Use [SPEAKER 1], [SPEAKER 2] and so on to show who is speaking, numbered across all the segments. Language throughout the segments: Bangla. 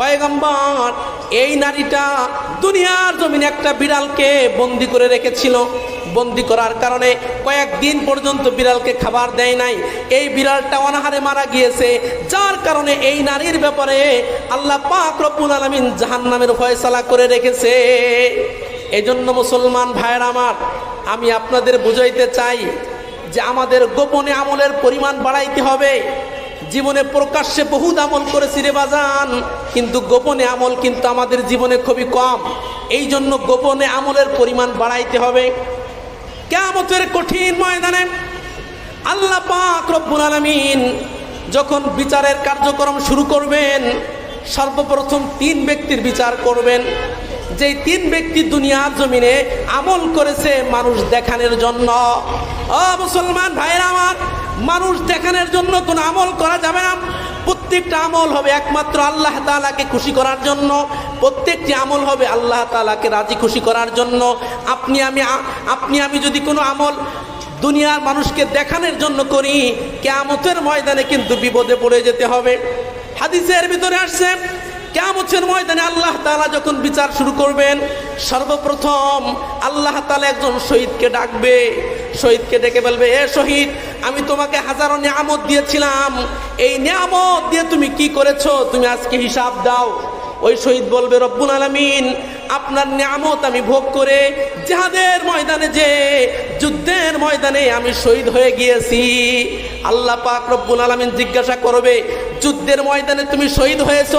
[SPEAKER 1] পয়গম্বর, এই নারীটা দুনিয়ার জমিনে একটা বিড়ালকে বন্দি করে রেখেছিল। বন্দি করার কারণে কয়েকদিন পর্যন্ত বিড়ালকে খাবার দেয় নাই। এই বিড়ালটা অনাহারে মারা গিয়েছে। যার কারণে এই নারীর ব্যাপারে আল্লাহ পাক রব্বুল আলমিন জাহান্নামের ফয়সালা করে রেখেছে। এই জন্য মুসলমান ভাইয়ের আমার, আমি আপনাদের বুঝাইতে চাই যে আমাদের গোপনে আমলের পরিমাণ বাড়াইতে হবে। জীবনে প্রকাশ্যে বহুত আমল করেছি রে বাজান, কিন্তু গোপনে আমল কিন্তু আমাদের জীবনে খুবই কম। এই জন্য গোপনে আমলের পরিমাণ বাড়াইতে হবে। কেমতের কঠিন ময়দানে আল্লাহ পাক রব্বুল আলামিন যখন বিচারের কার্যক্রম শুরু করবেন, সর্বপ্রথম তিন ব্যক্তির বিচার করবেন। যেই তিন ব্যক্তি দুনিয়ার জমিনে আমল করেছে মানুষ দেখানোর জন্য। অ মুসলমান ভাইয়ের আমার মানুষ দেখানোর জন্য কোনো আমল করা যাবে না। প্রত্যেকটা আমল হবে একমাত্র আল্লাহ তালাকে খুশি করার জন্য। প্রত্যেকটি আমল হবে আল্লাহ তালাকে রাজি খুশি করার জন্য। আপনি আমি আপনি আমি যদি কোনো আমল দুনিয়ার মানুষকে দেখানোর জন্য করি, কেয়ামতের ময়দানে কিন্তু বিপদে পড়ে যেতে হবে। হাদিসের ভিতরে আসছে কেয়ামতের ময়দানে আল্লাহ তালা যখন বিচার শুরু করবেন, সর্বপ্রথম আল্লাহ তালা একজন শহীদকে ডাকবে। শহীদকে ডেকে বলবে, এ শহীদ, আমি তোমাকে হাজারো নিয়ামত দিয়েছিলাম। এই নিয়ামত দিয়ে তুমি কি করেছ? তুমি আজকে হিসাব দাও। ওই শহীদ বলবে, রব্বুল আলমিন আপনার নিয়ামত আমি ভোগ করে যাহাদের ময়দানে যে যুদ্ধের ময়দানে আমি শহীদ হয়ে গিয়েছি। আল্লাহ পাক রব্বুল আলমিন জিজ্ঞাসা করবে, যুদ্ধের ময়দানে তুমি শহীদ হয়েছ?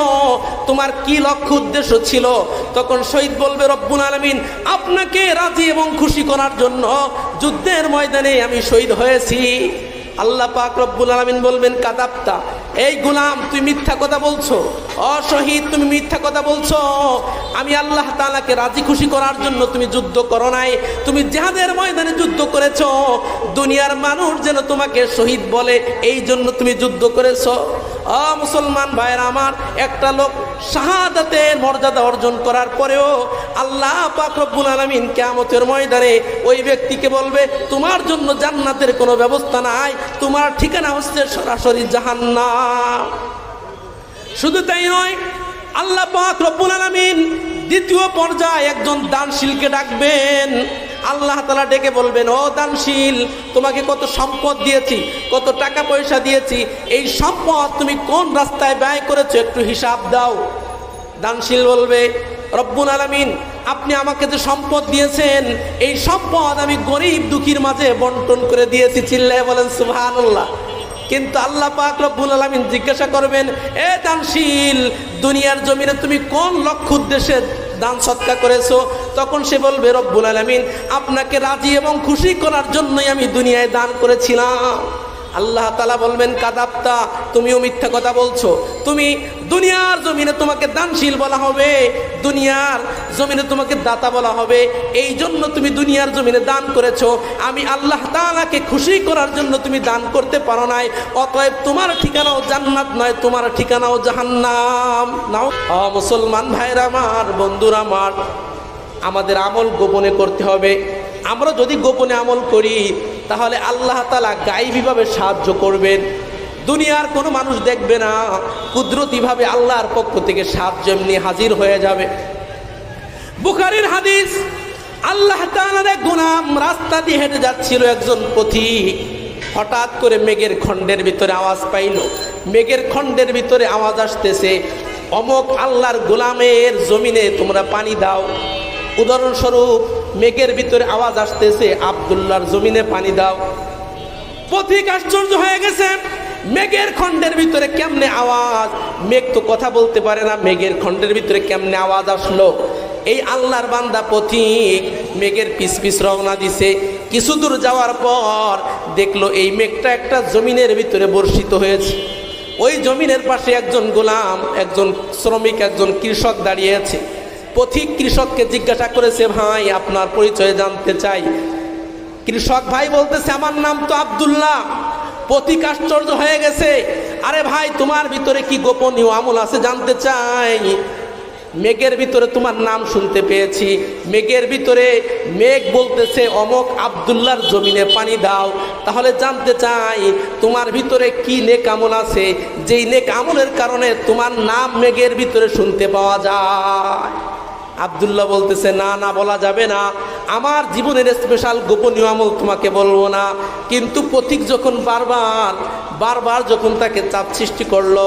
[SPEAKER 1] তোমার কি লক্ষ্য উদ্দেশ্য ছিল? তখন শহীদ বলবে, রব্বুল আলমিন, আপনাকে রাজি এবং খুশি করার জন্য যুদ্ধের ময়দানে আমি শহীদ হয়েছি। আল্লাহ পাক রব্বুল আলমিন বলবেন কাদাপ্তা এই গুলাম, তুই মিথ্যা কথা বলছো? অশহীদ, তুমি মিথ্যা কথা বলছো। আমি আল্লাহ তালাকে রাজি খুশি করার জন্য তুমি যুদ্ধ করো নাই। তুমি যাহাদের ময়দানে যুদ্ধ করেছ। দুনিয়ার মানুষ যেন তোমাকে শহীদ বলে, এই জন্য তুমি যুদ্ধ করেছ। অ, মুসলমান ভাইয়ের আমার, একটা লোক শাহাদাতের মর্যাদা অর্জন করার পরেও আল্লাহ পাক রব্বুল আলমিন কেয়ামতের ময়দানে ওই ব্যক্তিকে বলবে, তোমার জন্য জান্নাতের কোনো ব্যবস্থা নাই। তোমার ঠিকানা হচ্ছে সরাসরি জাহান্নাম। শুধু তাই নয়, আল্লাহ পাক রব্বুল আলামিন দ্বিতীয় পর্যায়ে একজন দানশীলকে ডাকবেন। আল্লাহ তালা ডেকে বলবেন, ও দানশীল, তোমাকে কত সম্পদ দিয়েছি, কত টাকা পয়সা দিয়েছি, এই সম্পদ তুমি কোন রাস্তায় ব্যয় করেছ একটু হিসাব দাও। দানশীল বলবে, রব্বুল আলামিন, আপনি আমাকে যে সম্পদ দিয়েছেন, এই সম্পদ আমি গরিব দুঃখীর মাঝে বন্টন করে দিয়েছি। চিল্লায় বলেন, সুবহানাল্লাহ। কিন্তু আল্লাহ পাক রব্বুল আলামিন জিজ্ঞাসা করবেন, এ দানশীল, দুনিয়ার জমিনে তুমি কোন লক্ষ্য উদ্দেশ্যে দান সৎকার করেছ? তখন সে বলবে, রব্বুল আলামিন, আপনাকে রাজি এবং খুশি করার জন্যই আমি দুনিয়ায় দান করেছিলাম। আল্লাহ তালা বলবেন কাদাপ্তা তুমিও মিথ্যা কথা বলছো। তুমি দুনিয়ার জমিনে তোমাকে দানশীল বলা হবে, দুনিয়ার জমিনে তোমাকে দাতা বলা হবে। এই জন্য তুমি দুনিয়ার জমিনে দান করেছ। আমি আল্লাহ তালাকে খুশি করার জন্য তুমি দান করতে পারো নাই। অতএব তোমার ঠিকানাও জান্নাত নয়, তোমার ঠিকানাও জাহান্নাম। নাও। মুসলমান ভাইরা আমার, বন্ধুরা আমার, আমাদের আমল গোপনে করতে হবে। আমরা যদি গোপনে আমল করি তাহলে আল্লাহ তালা গাইবীভাবে সাহায্য করবেন। দুনিয়ার কোনো মানুষ দেখবে না, কুদরতিভাবে আল্লাহর পক্ষ থেকে সাহায্য এমনি হাজির হয়ে যাবে। বুখারির হাদিস, আল্লাহ গুনাম রাস্তা দিয়ে হেঁটে যাচ্ছিল একজন পথিক হঠাৎ করে মেঘের খণ্ডের ভিতরে আওয়াজ পাইল। মেঘের খণ্ডের ভিতরে আওয়াজ আসতেছে, অমক আল্লাহর গোলামের জমিনে তোমরা পানি দাও। উদাহরণস্বরূপ মেঘের ভিতরে আওয়াজ আসতেছে, আবদুল্লাহর জমিনে পানি দাও। পথিক আশ্চর্য হয়ে গেছে, মেঘের খণ্ডের ভিতরে কেমনে আওয়াজ? মেঘ তো কথা বলতে পারে না, মেঘের খণ্ডের ভিতরে কেমনে আওয়াজ আসলো? এই আল্লাহর বান্দা পথিক মেঘের পিস পিস রওনা দিছে। কিছু দূর যাওয়ার পর দেখল এই মেঘটা একটা জমিনের ভিতরে বর্ষিত হয়েছে। ওই জমিনের পাশে একজন গোলাম, একজন শ্রমিক, একজন কৃষক দাঁড়িয়ে আছে। পথিক কৃষককে জিজ্ঞাসা করেছে, ভাই, আপনার পরিচয় জানতে চাই। কৃষক ভাই বলতেছে, আমার নাম তো আবদুল্লাহ। পথিক আশ্চর্য হয়ে গেছে। আরে ভাই, তোমার ভিতরে কি গোপনীয় আমল আছে জানতে চাই? মেঘের ভিতরে তোমার নাম শুনতে পেয়েছি। মেঘের ভিতরে মেঘ বলতেছে, অমক আবদুল্লার জমিনে পানি দাও। তাহলে জানতে চাই, তোমার ভিতরে কি নেক আমল আছে? যেই নেক আমলের কারণে তোমার নাম মেঘের ভিতরে শুনতে পাওয়া যায়। আবদুল্লাহ বলতেছে, না না, বলা যাবে না। আমার জীবনের স্পেশাল গোপনীয় আমল তোমাকে বলব না। কিন্তু পথিক যখন বারবার বারবার যখন তাকে চাপ সৃষ্টি করল,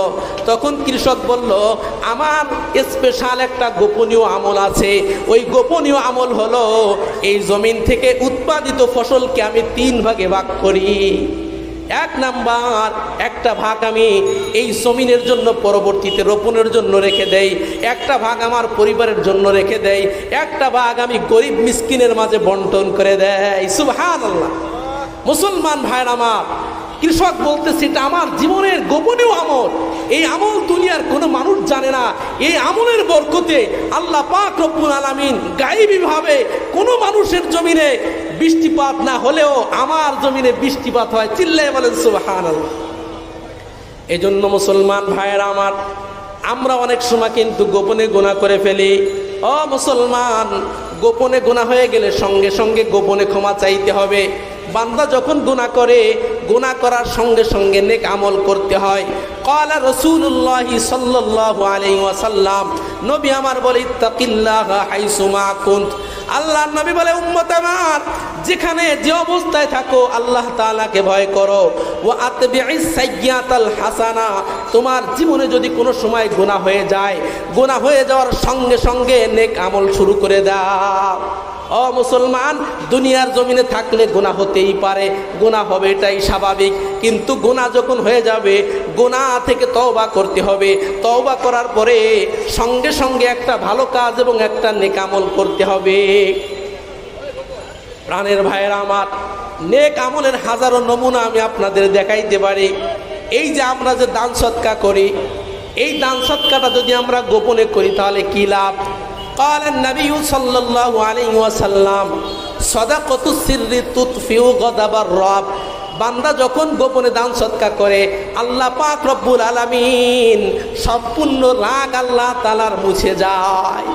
[SPEAKER 1] তখন কৃষক বলল, আমার স্পেশাল একটা গোপনীয় আমল আছে। ওই গোপনীয় আমল হলো, এই জমিন থেকে উৎপাদিত ফসলকে আমি তিন ভাগে ভাগ করি। এক নাম্বার, একটা ভাগ আমি এই জমিনের জন্য, পরবর্তীতে রোপণের জন্য রেখে দেই। একটা ভাগ আমার পরিবারের জন্য রেখে দেই। একটা ভাগ আমি গরিব মিসকিনের মাঝে বন্টন করে দেয় সুবহান আল্লাহ মুসলমান ভাইয়ের আমার কৃষক বলতেছে, এটা আমার জীবনের গোপনীয় আমল। এই আমল দুনিয়ার কোনো মানুষ জানে না। এই আমলের বরকতে আল্লাহ পাক রব্বুল আলামিন গায়েবীভাবে কোনো মানুষের জমিনে বৃষ্টিপাত না হলেও আমার জমিনে বৃষ্টিপাত হয়। চিল্লাই বলেন সুবাহান এই জন্য মুসলমান ভাইয়েরা আমার, আমরা অনেক সময় কিন্তু গোপনে গোনা করে ফেলি। ও মুসলমান, গোপনে গোনা হয়ে গেলে সঙ্গে সঙ্গে গোপনে ক্ষমা চাইতে হবে। বান্দা যখন গুনাহ করে, গুনাহ করার সঙ্গে সঙ্গে নেক আমল করতে হয়। কলা রসুল্লাহ সাল্লাহ আলাই ওয়াসাল্লাম, নবী আমার বলে, ইত্তাকিল্লাহ কুন্ত। আল্লাহ নবী বলে, উম্মত আমার, যেখানে যে অবস্থায় থাকো, আল্লাহ তাআলাকে ভয় করো। ও সাইয়্যাতাল হাসানা, তোমার জীবনে যদি কোনো সময় গুনাহ হয়ে যায়, গুনাহ হয়ে যাওয়ার সঙ্গে সঙ্গে নেক আমল শুরু করে দাও। ও মুসলমান, দুনিয়ার জমিনে থাকলে গুণা হতেই পারে। গুণা হবে এটাই স্বাভাবিক। কিন্তু গোনা যখন হয়ে যাবে গোনা থেকে তওবা করতে হবে। তওবা করার পরে সঙ্গে সঙ্গে একটা ভালো কাজ এবং একটা নেকামল করতে হবে। প্রাণের ভাইয়েরা আমার, নেক আমলের হাজারো নমুনা আমি আপনাদের দেখাইতে পারি। এই যে আমরা যে দান সৎকা করি, এই দান সৎকাটা যদি আমরা গোপনে করি, তাহলে কি লাভ? قال النبي صلى الله عليه وسلم صدقة السر تطفئ غضب الرب বান্দা যখন গোপনে দান সৎকার করে আল্লাহ পাক রব্বুল আলামিন সম্পূর্ণ রাগ আল্লাহ তালার মুছে যায়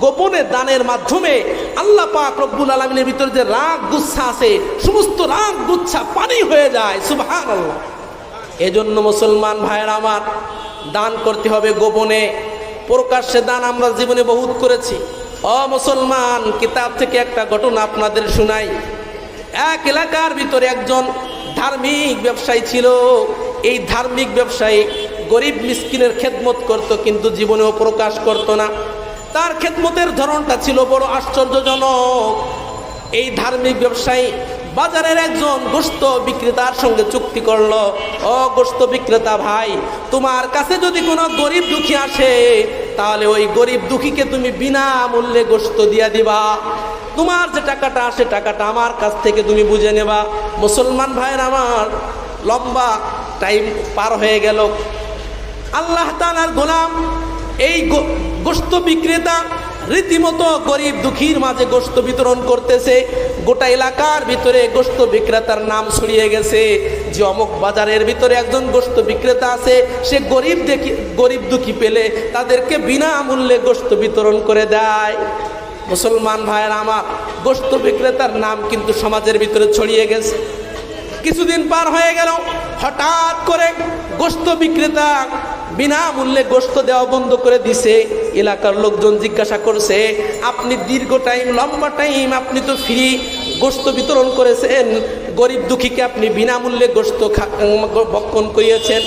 [SPEAKER 1] গোপনে দানের মাধ্যমে আল্লাহ পাক রব্বুল আলমিনের ভিতরে যে রাগ গুচ্ছা আছে সমস্ত রাগ গুচ্ছা পানি হয়ে যায় সুবহান আল্লাহ এজন্য মুসলমান ভাইয়ের আমার দান করতে হবে গোপনে প্রকাশ্যে দান আমরা জীবনে বহুত করেছি। অ মুসলমান, কিতাব থেকে একটা ঘটনা আপনাদের শোনাই। এক এলাকার ভিতরে একজন ধার্মিক ব্যবসায়ী ছিল। এই ধার্মিক ব্যবসায়ী গরিব মিসকিনের খেদমত করত, কিন্তু জীবনেও প্রকাশ করত না। তার খেদমতের ধরনটা ছিল বড় আশ্চর্যজনক। এই ধার্মিক ব্যবসায়ী বাজারের একজন গোস্ত বিক্রেতার সঙ্গে চুক্তি করল। ও গোস্ত বিক্রেতা ভাই, তোমার কাছে যদি কোনো গরিব দুঃখী আসে, তাহলে ওই গরিব দুঃখীকে তুমি বিনা মূল্যে গোস্ত দিয়া দিবা। তোমার যে টাকাটা আসে টাকাটা আমার কাছ থেকে তুমি বুঝে নেবা। মুসলমান ভাইয়ের আমার লম্বা টাইম পার হয়ে গেল। আল্লাহ তালার গোলাম, এই গোস্ত বিক্রেতা রীতিমতো গরিব দুঃখীর মাঝে গোস্ত বিতরণ করতেছে। গোটা এলাকার ভিতরে গোস্ত বিক্রেতার নাম ছড়িয়ে গেছে। যে অমুক বাজারের ভিতরে একজন গোস্ত বিক্রেতা আছে, সে গরিব দেখি, গরিব দুঃখী পেলে তাদেরকে বিনামূল্যে গোস্ত বিতরণ করে দেয়। মুসলমান ভাইয়ের আমার গোস্ত বিক্রেতার নাম কিন্তু সমাজের ভিতরে ছড়িয়ে গেছে। কিছুদিন পার হয়ে গেল, হঠাৎ করে গোস্ত বিক্রেতা বিনামূল্যে গোস্ত দেওয়া বন্ধ করে দিছে। এলাকার লোকজন জিজ্ঞাসা করছে, আপনি দীর্ঘ টাইম লম্বা টাইম আপনি তো ফ্রি গোস্ত বিতরণ করেছেন। গরিব দুঃখীকে আপনি বিনামূল্যে গোস্ত ভক্ষণ করিয়েছেন।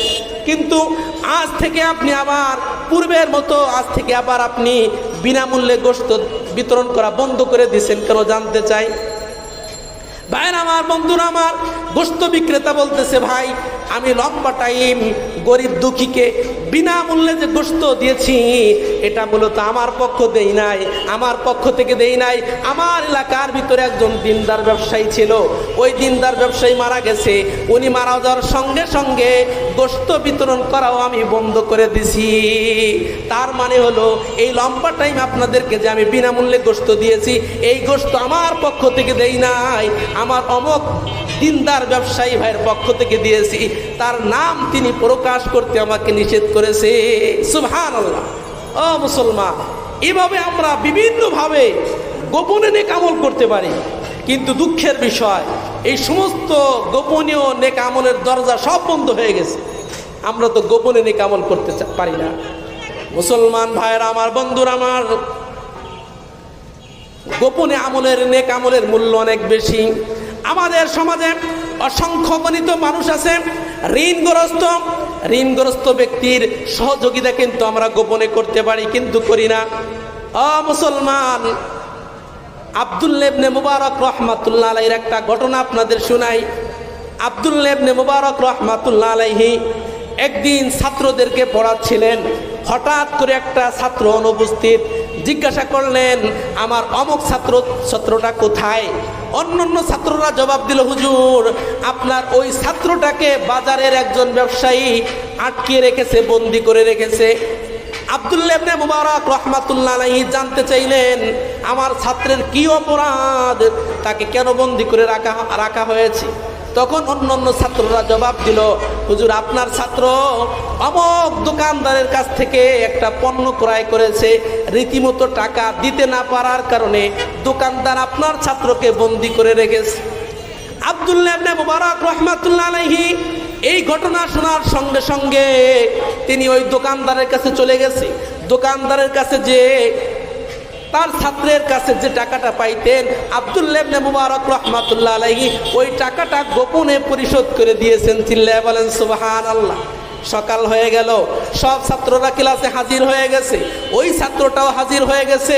[SPEAKER 1] কিন্তু আজ থেকে আপনি আবার, পূর্বের মতো আজ থেকে আবার আপনি বিনামূল্যে গোস্ত বিতরণ করা বন্ধ করে দিয়েছেন কেন জানতে চাই? ভাইয়ের আমার, বন্ধুরা আমার গোস্ত বিক্রেতা বলতেছে, ভাই, আমি লম্বা টাইম গরিব দুঃখীকে বিনামূল্যে যে গোস্ত দিয়েছি, এটা মূলত আমার পক্ষ দেই নাই, আমার পক্ষ থেকে দেই নাই। আমার এলাকার ভিতরে একজন দিনদার ব্যবসায়ী ছিল, ওই দিনদার ব্যবসায়ী মারা গেছে। উনি মারা যাওয়ার সঙ্গে সঙ্গে গোস্ত বিতরণ করাও আমি বন্ধ করে দিছি। তার মানে হলো, এই লম্বা টাইম আপনাদেরকে যে আমি বিনামূল্যে গোস্ত দিয়েছি, এই গোস্ত আমার পক্ষ থেকে দেই নাই। আমার অমক দিনদার ব্যবসায়ী ভাইয়ের পক্ষ থেকে দিয়েছি। তার নাম তিনি প্রকাশ করতে আমাকে নিষেধ করেছে। সুবহান ও মুসলমান, এভাবে আমরা বিভিন্নভাবে গোপনে নেক আমল করতে পারি। কিন্তু দুঃখের বিষয়, এই সমস্ত গোপনীয় নেক আমলের দরজা সব বন্ধ হয়ে গেছে। আমরা তো গোপনে নেক আমল করতে পারি না। মুসলমান ভাইয়েরা, আমার বন্ধুরা, আমার গোপনে আমলের, নেক আমলের মূল্য অনেক বেশি। আমাদের সমাজে অসংখ্য গণিত মানুষ আছে। ঋণগ্রস্ত ঋণগ্রস্ত ব্যক্তির সহযোগিতা কিন্তু আমরা গোপনে করতে পারি, কিন্তু করি না। অ মুসলমান আবদুল্লেবনে মুবারক রহমাতুল্লাহ আলাইহির একটা ঘটনা আপনাদের শোনাই। আবদুল্লেবনে মুবারক রহমাতুল্লাহ আলাইহি একদিন ছাত্রদেরকে পড়াচ্ছিলেন। হঠাৎ করে একটা ছাত্র অনুপস্থিত জিজ্ঞাসা করলেন, আমার অমুক ছাত্র, ছাত্রটা কোথায়? অন্যান্য ছাত্ররা জবাব দিল, হুজুর, আপনার ওই ছাত্রটাকে বাজারের একজন ব্যবসায়ী আটকে রেখেছে, বন্দি করে রেখেছে। আবদুল্লাহ ইবনে মুবারক রহমাতুল্লাহ জানতে চাইলেন, আমার ছাত্রের কি অপরাধ? তাকে কেন বন্দি করে রাখা রাখা হয়েছে? তখন অন্য অন্য ছাত্ররা জবাব দিল, হুজুর, আপনার ছাত্র অমক দোকানদারের কাছ থেকে একটা পণ্য ক্রয় করেছে, রীতিমতো টাকা দিতে না পারার কারণে দোকানদার আপনার ছাত্রকে বন্দি করে রেখেছে। আবদুল্লাহ মুবারক রহমাতুল্লাহ এই ঘটনা শোনার সঙ্গে সঙ্গে তিনি ওই দোকানদারের কাছে চলে গেছে। দোকানদারের কাছে যে তার ছাত্রের কাছে যে টাকাটা পাইতেন আবদুল্লাহ ইবনে মুবারক রহমাতুল্লাহ আলাইহি, ওই টাকাটা গোপনে পরিশোধ করে দিয়েছেন। চিল্লায় বলেন, সুবহানাল্লাহ। সকাল হয়ে গেল। সব ছাত্ররা ক্লাসে হাজির হয়ে গেছে। ওই ছাত্রটাও হাজির হয়ে গেছে।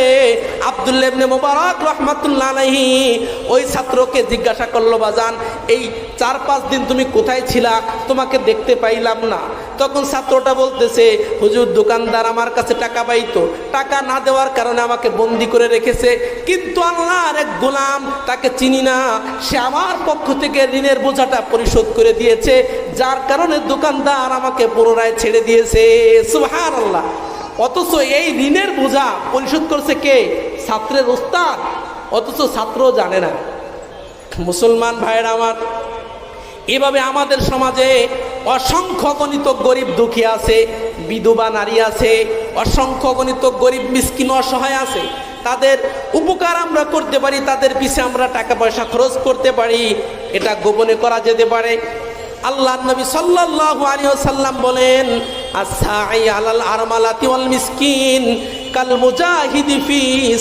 [SPEAKER 1] আবদুল্লাহ ইবনে মুবারক রহমাতুল্লাহ আলাইহি ওই ছাত্রকে জিজ্ঞাসা করল, বাজান, এই চার পাঁচ দিন তুমি কোথায় ছিলা? তোমাকে দেখতে পাইলাম না। তখন ছাত্রটা বলতেছে, হুজুর, দোকানদার আমার কাছে টাকা পাইতো। টাকা না দেওয়ার কারণে আমাকে বন্দি করে রেখেছে। কিন্তু আল্লাহর এক গোলাম তাকে চিনি না। সে আমার পক্ষ থেকে ঋণের বোঝাটা পরিশোধ করে দিয়েছে। যার কারণে দোকানদার আমাকে পুনরায় ছেড়ে দিয়েছে। সুহান আল্লাহ অথচ এই ঋণের বোঝা পরিশোধ করছে কে? ছাত্রের ওস্তাদ। অথচ ছাত্র জানে না। মুসলমান ভাইয়েরা আমার, এভাবে আমাদের সমাজে অসংখ্য গণিত গরিব দুঃখী আছে, বিধবা নারী আছে, অসংখ্য গণিত গরিব মিসকিন অসহায় আছে। তাদের উপকার আমরা করতে পারি, তাদের পিছে আমরা টাকা পয়সা খরচ করতে পারি। এটা গোপনে করা যেতে পারে। আল্লাহ নবী সাল্লাল্লাহু আলাইহি ওয়াসাল্লাম বলেন আসাই আলাল আরমালাতি ওয়াল মিসকিন কাল মুজাহিদি ফি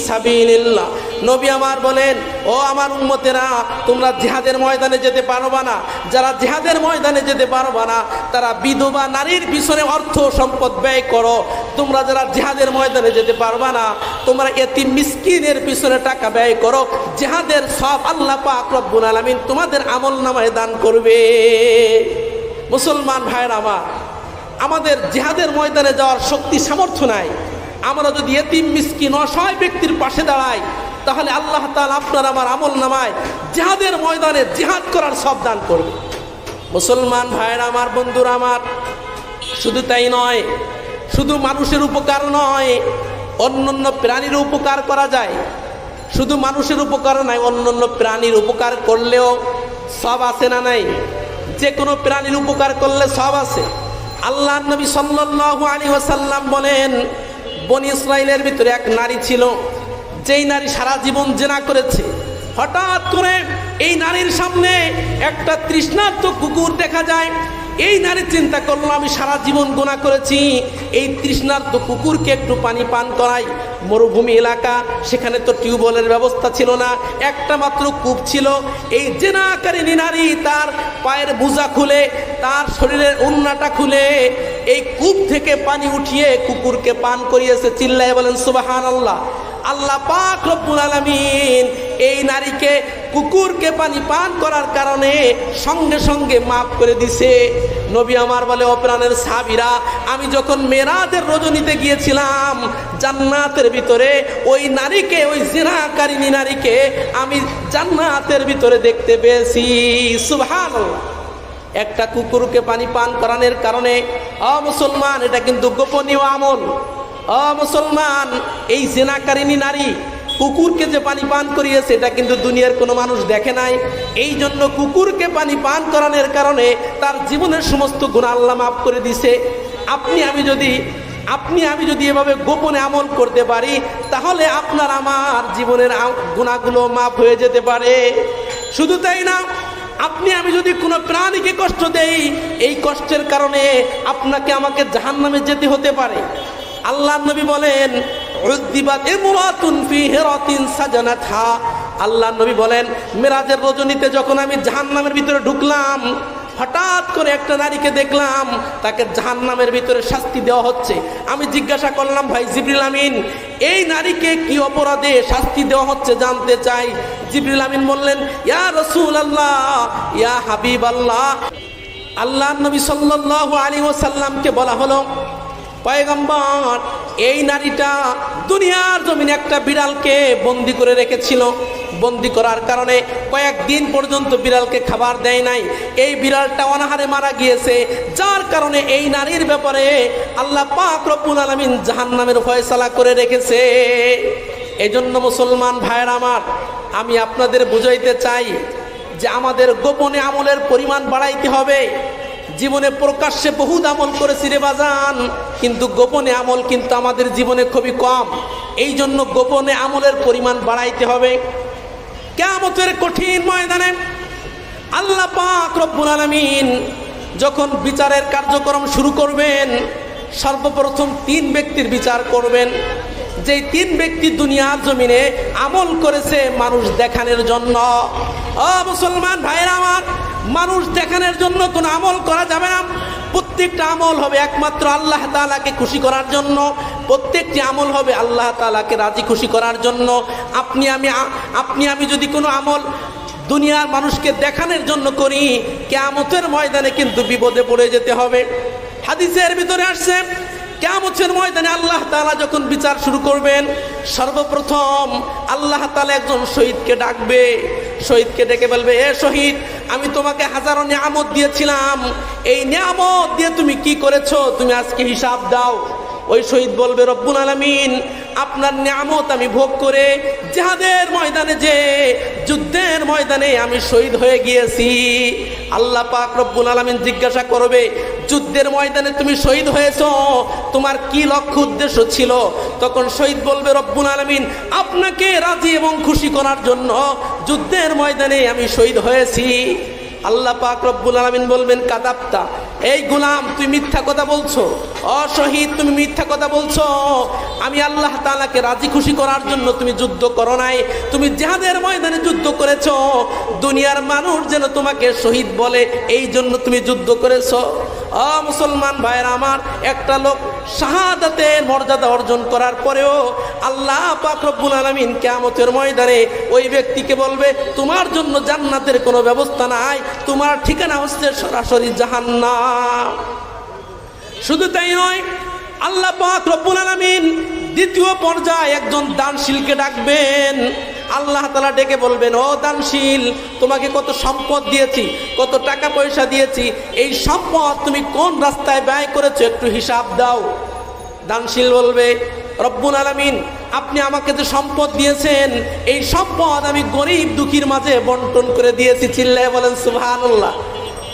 [SPEAKER 1] সাবিলিল্লাহ। নবী আমার বলেন, ও আমার উম্মতেরা, তোমরা জেহাদের ময়দানে যেতে পারবা না। যারা জেহাদের ময়দানে যেতে পারবা না, তারা বিধবা নারীর পিছনে অর্থ সম্পদ ব্যয় করো। তোমরা যারা জেহাদের ময়দানে যেতে পারবা না, তোমরা এতি মিসকিনের পিছনে টাকা ব্যয় করো। জেহাদের সব আল্লাহ পাক রব্বুল আলামিন তোমাদের আমল নামায় দান করবে। মুসলমান ভাইয়ের আমার, আমাদের জেহাদের ময়দানে যাওয়ার শক্তি সামর্থ্য নাই। আমরা যদি এতিম, মিসকিন, অসহায় ব্যক্তির পাশে দাঁড়াই তাহলে আল্লাহ তাআলা আপনার আমার আমল নামায় জিহাদের ময়দানে জিহাদ করার সব দান করবে। মুসলমান ভাইয়ের আমার, বন্ধুরা আমার, শুধু তাই নয়, শুধু মানুষের উপকার নয়, অন্যান্য প্রাণীর উপকার করা যায়। শুধু মানুষের উপকার নয়, অন্যান্য প্রাণীর উপকার করলেও সব আছে না নাই? যে কোনো প্রাণীর উপকার করলে সব আছে। আল্লাহ নবী সাল্লাল্লাহু আলাইহি ওয়াসাল্লাম বলেন, বনি ইসরাইলের ভিতরে এক নারী ছিল। যেই নারী সারা জীবন জেনা করেছে, হঠাৎ করে এই নারীর সামনে একটা তৃষ্ণার্ত কুকুর দেখা যায়। এই নারী চিন্তা করল, আমি সারা জীবন গুণা করেছি, এই তৃষ্ণার্ত কুকুরকে একটু পানি পান করাই। মরুভূমি এলাকা, সেখানে তো টিউবওয়েলের ব্যবস্থা ছিল না, একটা মাত্র কূপ ছিল। এই জেনাকারিনী নারী তার পায়ের বুজা খুলে, তার শরীরের উন্নাটা খুলে, এই কূপ থেকে পানি উঠিয়ে কুকুরকে পান করিয়েছে। চিল্লায় বলেন সুবাহান আল্লাহ আল্লাহ পাক রব্বুল আলামিন এই নারীকে, কুকুরকে পানি পান করার কারণে সঙ্গে সঙ্গে মাফ করে দিছে। নবী আমার বলে অপ্রাণের সাবিরা আমি যখন মেরাজের রজনীতে গিয়েছিলাম, জান্নাতের ভিতরে ওই নারীকে, ওই জিনাকারিনী নারীকে আমি জান্নাতের ভিতরে দেখতে পেয়েছি। সুবহানাল্লাহ। একটা কুকুরকে পানি পান করানোর কারণে অমুসলমান এটা কিন্তু গোপনীয় আমল। অমুসলমান এই জেনাকারিনী নারী কুকুরকে যে পানি পান করিয়েছে, এটা কিন্তু দুনিয়ার কোনো মানুষ দেখে নাই। এই জন্য কুকুরকে পানি পান করানোর কারণে তার জীবনের সমস্ত গুণ আল্লাহ মাফ করে দিছে আপনি, আমি যদি, আপনি, আমি যদি এভাবে গোপনে আমল করতে পারি, তাহলে আপনার আমার জীবনের গুণাগুলো মাফ হয়ে যেতে পারে। শুধু তাই না, আপনি, আমি যদি কোনো প্রাণীকে কষ্ট দেই, এই কষ্টের কারণে আপনাকে আমাকে জাহান্নামে যেতে হতে পারে। আল্লাহ নবী বলেন আল্লাহ নবী বলেন, মেরাজের রজনীতে যখন আমি জাহান্নামের ভিতরে ঢুকলাম, হঠাৎ করে একটা নারীকে দেখলাম, তাকে জাহান্নামের ভিতরে শাস্তি দেওয়া হচ্ছে। আমি জিজ্ঞাসা করলাম, ভাই জিবরিল আমিন, এই নারীকে কি অপরাধে শাস্তি দেওয়া হচ্ছে জানতে চাই? জিবরিল আমিন বললেন, ইয়া রসুল আল্লাহ ইয়া হাবিব আল্লাহ আল্লাহ নবী সাল্লাল্লাহু আলাইহি ওয়াসাল্লামকে বলা হলো পয়গম্বর, এই নারীটা দুনিয়ার জমিনে একটা বিড়ালকে বন্দি করে রেখেছিল। বন্দি করার কারণে কয়েকদিন পর্যন্ত বিড়ালকে খাবার দেয় নাই। এই বিড়ালটা অনাহারে মারা গিয়েছে। যার কারণে এই নারীর ব্যাপারে আল্লাহ পাক রব্বুল আলামিন জাহান্নামের ফয়সালা করে রেখেছে। এজন্য মুসলমান ভাইয়ের আমার, আমি আপনাদের বুঝাইতে চাই যে আমাদের গোপনে আমলের পরিমাণ বাড়াইতে হবে। জীবনে প্রকাশ্যে বহুত আমল করেছি রে বাজান, কিন্তু গোপনে আমল কিন্তু আমাদের জীবনে খুবই কম। এই জন্য গোপনে আমলের পরিমাণ বাড়াইতে হবে। কেমতের কঠিন ময়দানে আল্লাহ পাক রব্বুল আলামিন যখন বিচারের কার্যক্রম শুরু করবেন, সর্বপ্রথম তিন ব্যক্তির বিচার করবেন। যে তিন ব্যক্তি দুনিয়ার জমিনে আমল করেছে মানুষ দেখানোর জন্য। অ মুসলমান ভাইয়েরা আমার মানুষ দেখানোর জন্য কোনো আমল করা যাবে না। প্রত্যেকটা আমল হবে একমাত্র আল্লাহ তাআলাকে খুশি করার জন্য। প্রত্যেকটি আমল হবে আল্লাহ তালাকে রাজি খুশি করার জন্য। আপনি আমি আপনি আমি যদি কোনো আমল দুনিয়ার মানুষকে দেখানোর জন্য করি, কেয়ামতের ময়দানে কিন্তু বিপদে পড়ে যেতে হবে। হাদিসের ভিতরে আসছে, কেয়ামতের ময়দানে আল্লাহ তাআলা যখন বিচার শুরু করবেন, সর্বপ্রথম আল্লাহ তাআলা একজন শহীদকে ডাকবে। শহীদকে ডেকে বলবে, এ শহীদ, আমি তোমাকে হাজারো নিয়ামত দিয়েছিলাম। এই নিয়ামত দিয়ে তুমি কি করেছ? তুমি আজকে হিসাব দাও। ওই শহীদ বলবে, রব্বুল আলামিন, আপনার নিয়ামত আমি ভোগ করে যাদের ময়দানে যে যুদ্ধের ময়দানে আমি শহীদ হয়ে গিয়েছি। আল্লাহ পাক রব্বুল আলামিন জিজ্ঞাসা করবে, যুদ্ধের ময়দানে তুমি শহীদ হয়েছ? তোমার কি লক্ষ্য উদ্দেশ্য ছিল? তখন শহীদ বলবে, রব্বুল আলামিন, আপনাকে রাজি এবং খুশি করার জন্য যুদ্ধের ময়দানে আমি শহীদ হয়েছি। আল্লাহ পাক রব্বুল আলামিন বলবেন কাদাপ্তা এই গুলাম তুই মিথ্যা কথা বলছো। অশহীদ, তুমি মিথ্যা কথা বলছো। আমি আল্লাহ তালাকে রাজি খুশি করার জন্য তুমি যুদ্ধ করো নাই। তুমি যাহাদের ময়দানে যুদ্ধ করেছ। দুনিয়ার মানুষ যেন তোমাকে শহীদ বলে এই জন্য তুমি যুদ্ধ করেছ। অ মুসলমান ভাইয়ের আমার, একটা লোক শাহাদাতের মর্যাদা অর্জন করার পরেও আল্লাহ পাক রব্বুল আলামিন কিয়ামতের ময়দানে ওই ব্যক্তিকে বলবে, তোমার জন্য জান্নাতের কোনো ব্যবস্থা নাই, তোমার ঠিকানা হচ্ছে সরাসরি জাহান্না শুধু তাই নয়, আল্লাহ পাক রব্বুল আলামিন দ্বিতীয় পর্যায়ে একজন দানশীলকে ডাকবেন। আল্লাহ তালা ডেকে বলবেন, ও দানশীল, তোমাকে কত সম্পদ দিয়েছি, কত টাকা পয়সা দিয়েছি, এই সম্পদ তুমি কোন রাস্তায় ব্যয় করেছ একটু হিসাব দাও। দানশীল বলবে, রব্বুল আলামিন, আপনি আমাকে যে সম্পদ দিয়েছেন, এই সম্পদ আমি গরিব দুঃখীর মাঝে বন্টন করে দিয়েছি। চিল্লায় বলেন, সুবহানাল্লাহ।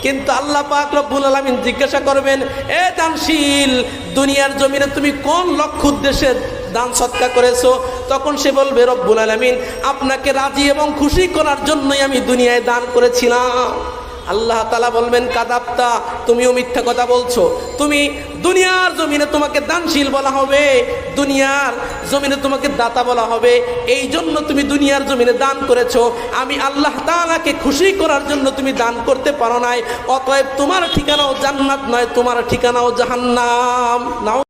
[SPEAKER 1] কিন্তু আল্লাহ পাক রব্বুল আলামিন জিজ্ঞাসা করবেন, এ দানশীল, দুনিয়ার জমিনে তুমি কোন লক্ষ্য উদ্দেশ্যে দান সৎকা করেছ, তখন সে বলবে, রব্বুল আলামিন, আপনাকে রাজি এবং খুশি করার জন্যই আমি দুনিয়ায় দান করেছিলাম। আল্লাহ তালা বলবেন কাদাপ্তা তুমিও মিথ্যা কথা বলছো। তুমি দুনিয়ার জমিনে তোমাকে দানশীল বলা হবে, দুনিয়ার জমিনে তোমাকে দাতা বলা হবে। এই জন্য তুমি দুনিয়ার জমিনে দান করেছ। আমি আল্লাহ তাআলাকে খুশি করার জন্য তুমি দান করতে পারো নাই। অতএব তোমার ঠিকানাও জান্নাত নয়, তোমার ঠিকানাও জাহান্নাম। নাও